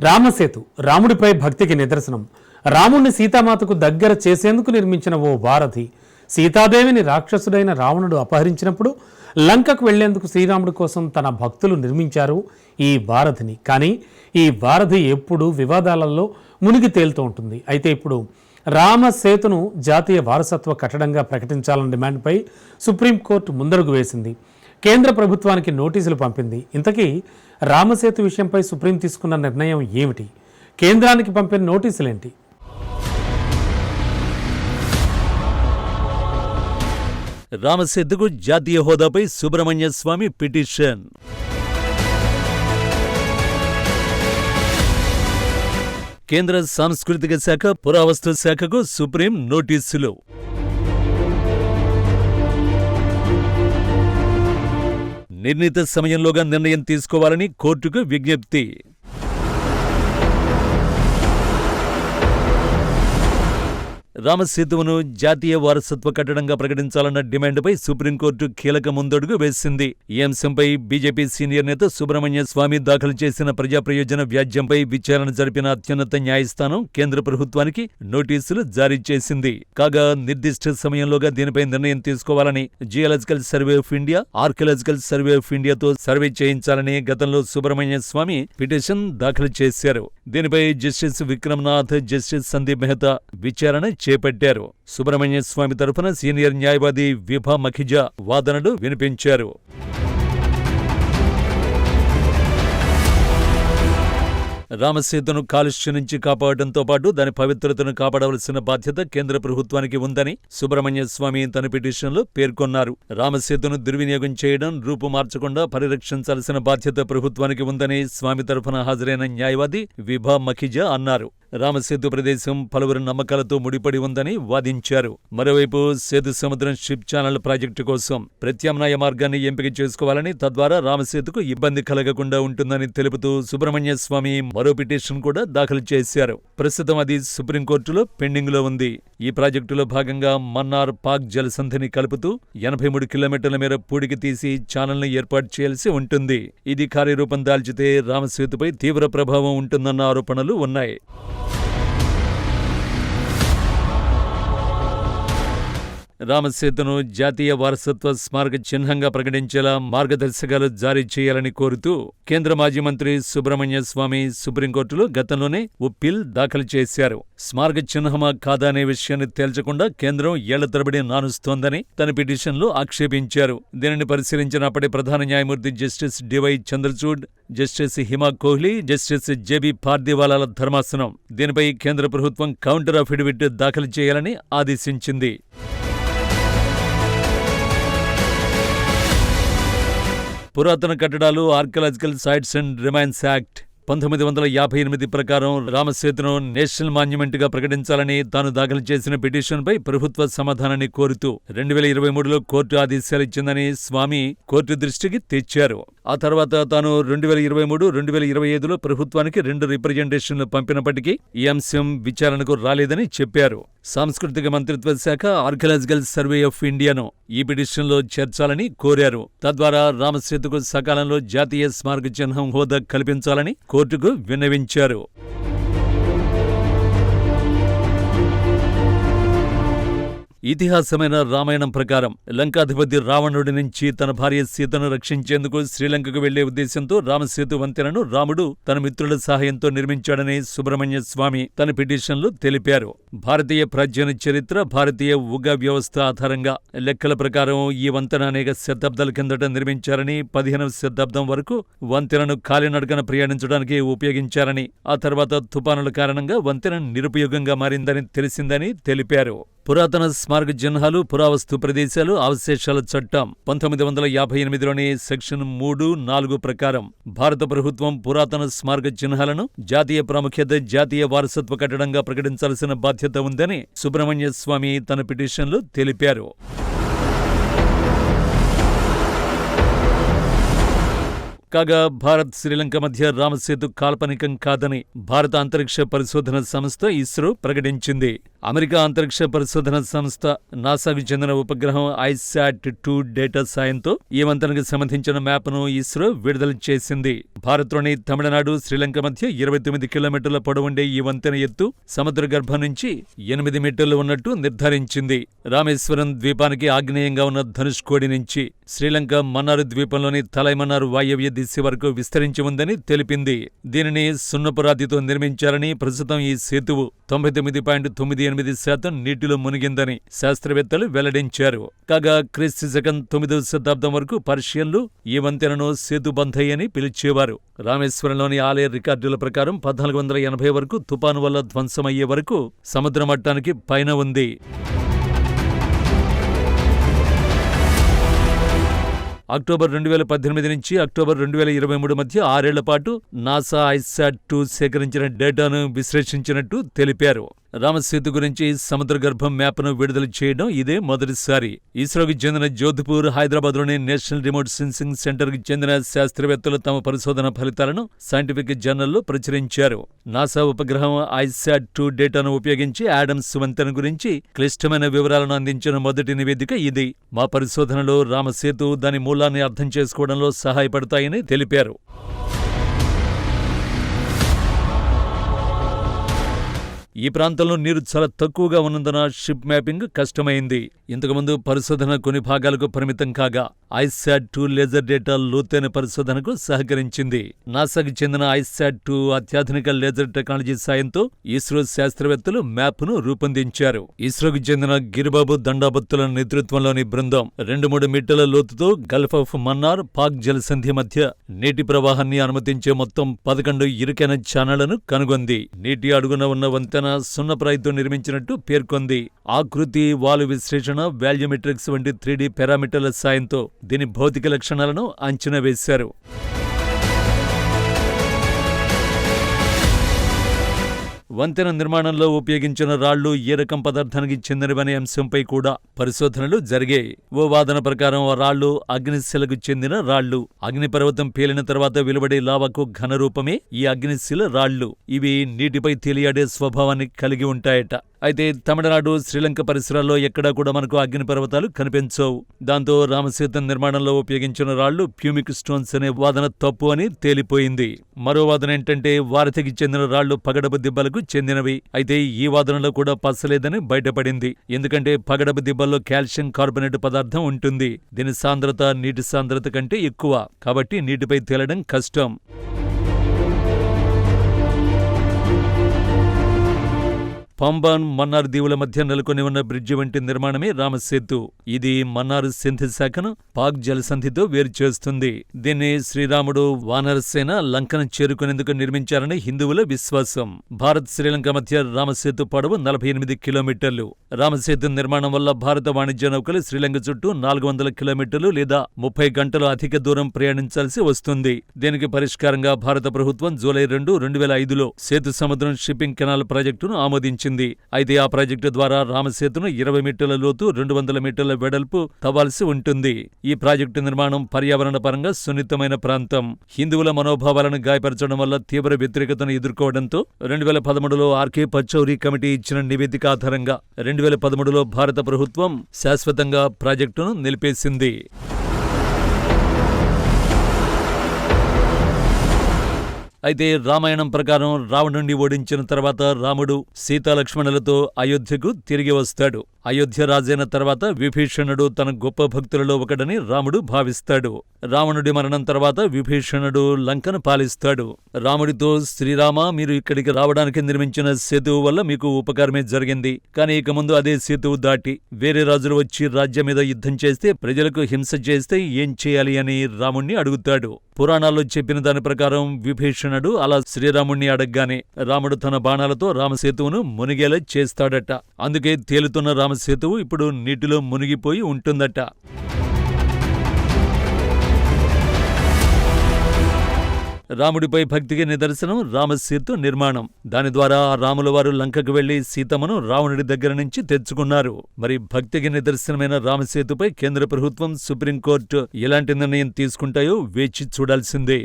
రామసేతు రాముడిపై భక్తికి నిదర్శనం. రాముణ్ణి సీతామాతకు దగ్గర చేసేందుకు నిర్మించిన ఓ వారధి. సీతాదేవిని రాక్షసుడైన రావణుడు అపహరించినప్పుడు లంకకు వెళ్ళేందుకు శ్రీరాముడి కోసం తన భక్తులు నిర్మించారు ఈ వారధిని. కానీ ఈ వారధి ఎప్పుడూ వివాదాలలో మునిగి తేలుతూ ఉంటుంది. అయితే ఇప్పుడు రామసేతును జాతీయ వారసత్వ కట్టడంగా ప్రకటించాలన్న డిమాండ్పై సుప్రీంకోర్టు ముందడుగు వేసింది. కేంద్ర ప్రభుత్వానికి నోటీసులు పంపింది. ఇంతకీ రామసేతు విషయంపై సుప్రీం తీసుకున్న నిర్ణయం ఏమిటి? కేంద్రానికి పంపిన నోటీసులేంటి? రామసేతుకు జాతీయ హోదాపై సుబ్రహ్మణ్య స్వామి పిటిషన్. కేంద్ర సాంస్కృతిక శాఖ పురావస్తు శాఖకు సుప్రీం నోటీసులు. నిర్ణీత సమయంలోగా నిర్ణయం తీసుకోవాలని కోర్టుకు విజ్ఞప్తి. రామసేతువును జాతీయ వారసత్వ కట్టడంగా ప్రకటించాలన్న డిమాండ్పై సుప్రీంకోర్టు కీలక ముందడుగు వేసింది. ఈ అంశంపై బీజేపీ సీనియర్ నేత సుబ్రహ్మణ్య స్వామి దాఖలు చేసిన ప్రజా ప్రయోజన వ్యాజ్యంపై విచారణ జరిపిన అత్యున్నత న్యాయస్థానం కేంద్ర ప్రభుత్వానికి నోటీసులు జారీ చేసింది. కాగా నిర్దిష్ట సమయంలోగా దీనిపై నిర్ణయం తీసుకోవాలని geological survey of India archaeological survey of ఇండియాతో survey చేయించాలని గతంలో సుబ్రహ్మణ్య స్వామి పిటిషన్ దాఖలు చేశారు. దీనిపై జస్టిస్ విక్రమ్నాథ్ జస్టిస్ సందీప్ మెహతా విచారణ చేపట్టారు. సుబ్రహ్మణ్య స్వామి తరఫున సీనియర్ న్యాయవాది విభా మఖిజా వాదనలు వినిపించారు. రామసేతును కాలుష్యం నుంచి కాపాడటంతో పాటు దాని పవిత్రతను కాపాడవలసిన బాధ్యత కేంద్ర ప్రభుత్వానికి ఉందని సుబ్రహ్మణ్య స్వామి తన పిటిషన్లో పేర్కొన్నారు. రామసేతును దుర్వినియోగం చేయడం రూపు మార్చకుండా పరిరక్షించాల్సిన బాధ్యత ప్రభుత్వానికి ఉందని స్వామి తరఫున హాజరైన న్యాయవాది విభా మఖిజా అన్నారు. రామసేతు ప్రదేశం పలువురు నమ్మకాలతో ముడిపడి ఉందని వాదించారు. మరోవైపు సేతు సముద్రం షిప్ ఛానల్ ప్రాజెక్టు కోసం ప్రత్యామ్నాయ మార్గాన్ని ఎంపిక చేసుకోవాలని తద్వారా రామసేతుకు ఇబ్బంది కలగకుండా ఉంటుందని తెలుపుతూ సుబ్రహ్మణ్య స్వామి మరో పిటిషన్ కూడా దాఖలు చేశారు. ప్రస్తుతం అది సుప్రీంకోర్టులో పెండింగ్లో ఉంది. ఈ ప్రాజెక్టులో భాగంగా మన్నార్ పాక్ జలసంధిని కలుపుతూ ఎనభై మూడు కిలోమీటర్ల మేర పూడికి తీసి ఛానల్ను ఏర్పాటు చేయాల్సి ఉంటుంది. ఇది కార్యరూపం దాల్చితే రామసేతుపై తీవ్ర ప్రభావం ఉంటుందన్న ఆరోపణలు ఉన్నాయి. రామసేతును జాతీయ వారసత్వ స్మారక చిహ్నంగా ప్రకటించేలా మార్గదర్శకాలు జారీ చేయాలని కోరుతూ కేంద్ర మాజీ మంత్రి సుబ్రహ్మణ్య స్వామి సుప్రీంకోర్టులో గతంలోనే ఓ పిల్ దాఖలు చేశారు. స్మారక చిహ్నమా కాదా అనే విషయాన్ని తేల్చకుండా కేంద్రం ఏళ్ళ తరబడి నానుస్తోందని తన పిటిషన్లో ఆక్షేపించారు. దీనిని పరిశీలించిన అప్పటి ప్రధాన న్యాయమూర్తి justice DY Chandrachud justice Hima Kohli justice JB పార్దివాలాల ధర్మాసనం. దీనిపై కేంద్ర ప్రభుత్వం కౌంటర్ అఫిడవిట్ దాఖలు చేయాలని ఆదేశించింది. పురాతన కట్టడాలు archaeological sites and remains act పంతొమ్మిది వందల యాభై ఎనిమిది ప్రకారం రామసేతును నేషనల్ మాన్యుమెంట్గా ప్రకటించాలని తాను దాఖలు చేసిన పిటిషన్పై ప్రభుత్వ సమాధానాన్ని కోరుతూ రెండు వేల ఇరవై మూడులో కోర్టు ఆదేశాలు ఇచ్చిందని స్వామి కోర్టు దృష్టికి తెచ్చారు. ఆ తర్వాత తాను రెండు వేల ఇరవై మూడు రెండు వేల ఇరవై ఐదులో ప్రభుత్వానికి రెండు రిప్రజెంటేషన్లు పంపినప్పటికీ ఈ అంశం విచారణకు రాలేదని చెప్పారు. సాంస్కృతిక మంత్రిత్వ శాఖ ఆర్కియలాజికల్ సర్వే ఆఫ్ ఇండియాను ఈ పిటిషన్లో చేర్చాలని కోరారు. తద్వారా రామసేతుకు సకాలంలో జాతీయ స్మారక చిహ్నం హోదా కల్పించాలని కోర్టుకు విన్నవించారు. ఇతిహాసమైన రామాయణం ప్రకారం లంకాధిపతి రావణుడి నుంచి తన భార్య సీతను రక్షించేందుకు శ్రీలంకకు వెళ్ళే ఉద్దేశంతో రామసేతు వంతెనను రాముడు తన మిత్రుల సహాయంతో నిర్మించాడని సుబ్రహ్మణ్య స్వామి తన పిటిషన్లో తెలిపారు. భారతీయ ప్రాచీన చరిత్ర భారతీయ ఉగ వ్యవస్థ ఆధారంగా లెక్కల ప్రకారం ఈ వంతెన అనేక శతాబ్దాల కిందట నిర్మించారని పదిహేనవ శతాబ్దం వరకు వంతెనను కాలినడకన ప్రయాణించడానికి ఉపయోగించారని ఆ తర్వాత తుపానుల కారణంగా వంతెన నిరుపయోగంగా మారిందని తెలిసిందని తెలిపారు. పురాతన స్మారక చిహ్నాలు పురావస్తు ప్రదేశాలు అవశేషాల చట్టం పంతొమ్మిది వందల యాభై ఎనిమిదిలోని సెక్షన్ మూడు నాలుగు ప్రకారం భారత ప్రభుత్వం పురాతన స్మారక చిహ్నాలను జాతీయ ప్రాముఖ్యత జాతీయ వారసత్వ కట్టడంగా ప్రకటించాల్సిన బాధ్యత ఉందని సుబ్రహ్మణ్య స్వామి తన పిటిషన్లో తెలిపారు. కాగా భారత్ శ్రీలంక మధ్య రామసేతు కాల్పనికం కాదని భారత అంతరిక్ష పరిశోధన సంస్థ ఇస్రో ప్రకటించింది. అమెరికా అంతరిక్ష పరిశోధన సంస్థ నాసాకు చెందిన ఉపగ్రహం ఐశాట్ టూ డేటా సాయంతో ఈ వంతెనకు సంబంధించిన మ్యాప్ను ఇస్రో విడుదల చేసింది. భారత్లోని తమిళనాడు శ్రీలంక మధ్య ఇరవై తొమ్మిది కిలోమీటర్ల పొడవుండే ఈ వంతెన ఎత్తు సముద్ర గర్భం నుంచి ఎనిమిది మీటర్లు ఉన్నట్టు నిర్ధారించింది. రామేశ్వరం ద్వీపానికి ఆగ్నేయంగా ఉన్న ధనుష్కోడి నుంచి శ్రీలంక మన్నారు ద్వీపంలోని తలైమన్నారు వాయవ్య దిశ వరకు విస్తరించి ఉందని తెలిపింది. దీనిని సున్నపురాతితో నిర్మించారని ప్రస్తుతం ఈ సేతువు తొంభై తొమ్మిది పాయింట్ తొమ్మిది ఎనిమిది శాతం నీటిలో మునిగిందని శాస్త్రవేత్తలు వెల్లడించారు. కాగా క్రీస్తు శకం తొమ్మిదవ శతాబ్దం వరకు పర్షియన్లు ఈ వంతెనను సేతుబంధయ్ అని పిలిచేవారు. రామేశ్వరంలోని ఆలయ రికార్డుల ప్రకారం పద్నాలుగు వందల ఎనభై వరకు తుపాను వల్ల ధ్వంసమయ్యే వరకు సముద్ర మట్టానికి పైన ఉంది. అక్టోబర్ రెండు వేల పద్దెనిమిది నుంచి అక్టోబర్ రెండు వేల ఇరవై మూడు మధ్య ఆరేళ్ళ పాటు నాసా ఐశాట్ టూ సేకరించిన డేటాను విశ్లేషించినట్టు తెలిపారు. రామసేతు గురించి సముద్ర గర్భం మ్యాప్ను విడుదల చేయడం ఇదే మొదటిసారి. ఇస్రోకి చెందిన జోధ్పూర్ హైదరాబాద్లోని నేషనల్ రిమోట్ సెన్సింగ్ సెంటర్కి చెందిన శాస్త్రవేత్తలు తమ పరిశోధన ఫలితాలను సైంటిఫిక్ జర్నల్లో ప్రచురించారు. నాసా ఉపగ్రహం ఐశాట్ టూ డేటాను ఉపయోగించి ఆడమ్స్ వంతెన గురించి క్లిష్టమైన వివరాలను అందించిన మొదటి నివేదిక ఇది. మా పరిశోధనలో రామసేతు దాని మూలాన్ని అర్థం చేసుకోవడంలో సహాయపడతాయని తెలిపారు. ఈ ప్రాంతంలో నీరు చాలా తక్కువగా ఉన్నందున షిప్ మ్యాపింగ్ కష్టమైంది. ఇంతకుముందు పరిశోధన కొన్ని భాగాలకు పరిమితం కాగా ఐశాట్ టూ లేజర్ డేటా లోతైన పరిశోధనకు సహకరించింది. నాసాకు చెందిన ఐశాట్ టూ అత్యాధునిక లేజర్ టెక్నాలజీ సాయంతో ఇస్రో శాస్త్రవేత్తలు మ్యాప్ను రూపొందించారు. ఇస్రోకు చెందిన గిరిబాబు దండాబత్తుల నేతృత్వంలోని బృందం రెండు మూడు మీటర్ల లోతుతో గల్ఫ్ ఆఫ్ మన్నార్ పాక్ జలసంధి మధ్య నీటి ప్రవాహాన్ని అనుమతించే మొత్తం పదకొండు ఇరుకైన ఛానళ్ళను కనుగొంది. నీటి అడుగున ఉన్న వంతెన సున్నప్రాయితో నిర్మించినట్టు పేర్కొంది. ఆకృతి వాలు విశ్లేషణ వాల్యూమెట్రిక్స్ వంటి త్రీడీ పారామీటర్ల సాయంతో దీని భౌతిక లక్షణాలను అంచనా వేశారు. వంతెన నిర్మాణంలో ఉపయోగించిన రాళ్ళు ఏ రకం పదార్థానికి చెందినవనే అంశంపై కూడా పరిశోధనలు జరిగాయి. ఓ వాదన ప్రకారం ఆ రాళ్ళు అగ్నిశిలకు చెందిన రాళ్ళు అగ్నిపర్వతం పేలిన తర్వాత వెలువడే లావాకు ఘనరూపమే ఈ అగ్నిశిల రాళ్ళు ఇవి నీటిపై తేలియాడే స్వభావాన్ని కలిగి ఉంటాయట. అయితే తమిళనాడు శ్రీలంక పరిసరాల్లో ఎక్కడా కూడా మనకు అగ్నిపర్వతాలు కనిపించవు. దాంతో రామసేతు నిర్మాణంలో ఉపయోగించిన రాళ్ళు ప్యూమిక్ స్టోన్స్ అనే వాదన తప్పు అని తేలిపోయింది. మరో వాదన ఏంటంటే వారధికి చెందిన రాళ్ళు పగడపు దిబ్బలకు చెందినవి. అయితే ఈ వాదనలో కూడా పసలేదని బయటపడింది. ఎందుకంటే పగడపు దిబ్బల్లో కాల్షియం కార్బొనేట్ పదార్థం ఉంటుంది. దీని సాంద్రత నీటి సాంద్రత కంటే ఎక్కువ. కాబట్టి నీటిపై తేలడం కష్టం. పంబాన్ మన్నార్ దీవుల మధ్య నెలకొని ఉన్న బ్రిడ్జి వంటి నిర్మాణమే రామసేతు. ఇది మన్నార్ సింధి శాఖను పాక్ జలసంధితో వేరు చేస్తుంది. దీన్ని శ్రీరాముడు వానరసేన లంకను చేరుకునేందుకు నిర్మించారని హిందువుల విశ్వాసం. భారత్ శ్రీలంక మధ్య రామసేతు పొడవు నలభై ఎనిమిది కిలోమీటర్లు. రామసేతు నిర్మాణం వల్ల భారత వాణిజ్య నౌకలు శ్రీలంక చుట్టూ నాలుగు వందల కిలోమీటర్లు లేదా ముప్పై గంటలు అధిక దూరం ప్రయాణించాల్సి వస్తుంది. దీనికి పరిష్కారంగా భారత ప్రభుత్వం జూలై రెండు రెండు వేల ఐదులో సేతు సముద్రం షిప్పింగ్ కెనాల్ ప్రాజెక్టును ఆమోదించింది. అయితే ఆ ప్రాజెక్టు ద్వారా రామసేతును ఇరవై మీటర్ల లోతు రెండు వందల మీటర్ల వెడల్పు తవ్వాల్సి ఉంటుంది. ఈ ప్రాజెక్టు నిర్మాణం పర్యావరణ పరంగా సున్నితమైన ప్రాంతం. హిందువుల మనోభావాలను గాయపరచడం వల్ల తీవ్ర వ్యతిరేకతను ఎదుర్కోవడంతో రెండు వేల పదమూడులో ఆర్కే పచౌరి కమిటీ ఇచ్చిన నివేదిక ఆధారంగా రెండు వేల పదమూడులో భారత ప్రభుత్వం శాశ్వతంగా ప్రాజెక్టును నిలిపేసింది. అయితే రామాయణం ప్రకారం రావణుణ్ణి ఓడించిన తర్వాత రాముడు సీతాలక్ష్మణులతో అయోధ్యకు తిరిగి వస్తాడు. అయోధ్య రాజైన తర్వాత విభీషణుడు తన గొప్ప భక్తులలో ఒకడని రాముడు భావిస్తాడు. రావణుడి మరణం తర్వాత విభీషణుడు లంకను పాలిస్తాడు. రాముడితో శ్రీరామ మీరు ఇక్కడికి రావడానికి నిర్మించిన సేతువు వల్ల మీకు ఉపకారమే జరిగింది. కానీ ఇక ముందు అదే సేతువు దాటి వేరే రాజులు వచ్చి రాజ్యం మీద యుద్ధం చేస్తే ప్రజలకు హింస చేస్తే ఏం చేయాలి అని రాముణ్ణి అడుగుతాడు. పురాణాల్లో చెప్పిన దాని ప్రకారం విభీషణుడు అలా శ్రీరాముణ్ణి అడగగానే రాముడు తన బాణాలతో రామసేతువును మునిగేలా చేస్తాడట. అందుకే తేలుతున్న సేతువు ఇప్పుడు నీటిలో మునిగిపోయి ఉంటుందట. రాముడిపై భక్తికి నిదర్శనం రామసేతు నిర్మాణం. దాని ద్వారా రాములవారు రాముల వారు లంకకు వెళ్ళి సీతమ్మను రావణుడి దగ్గర నుంచి తెచ్చుకున్నారు. మరి భక్తికి నిదర్శనమైన రామసేతుపై కేంద్ర ప్రభుత్వం సుప్రీంకోర్టు ఎలాంటి నిర్ణయం తీసుకుంటాయో వేచి చూడాల్సిందే.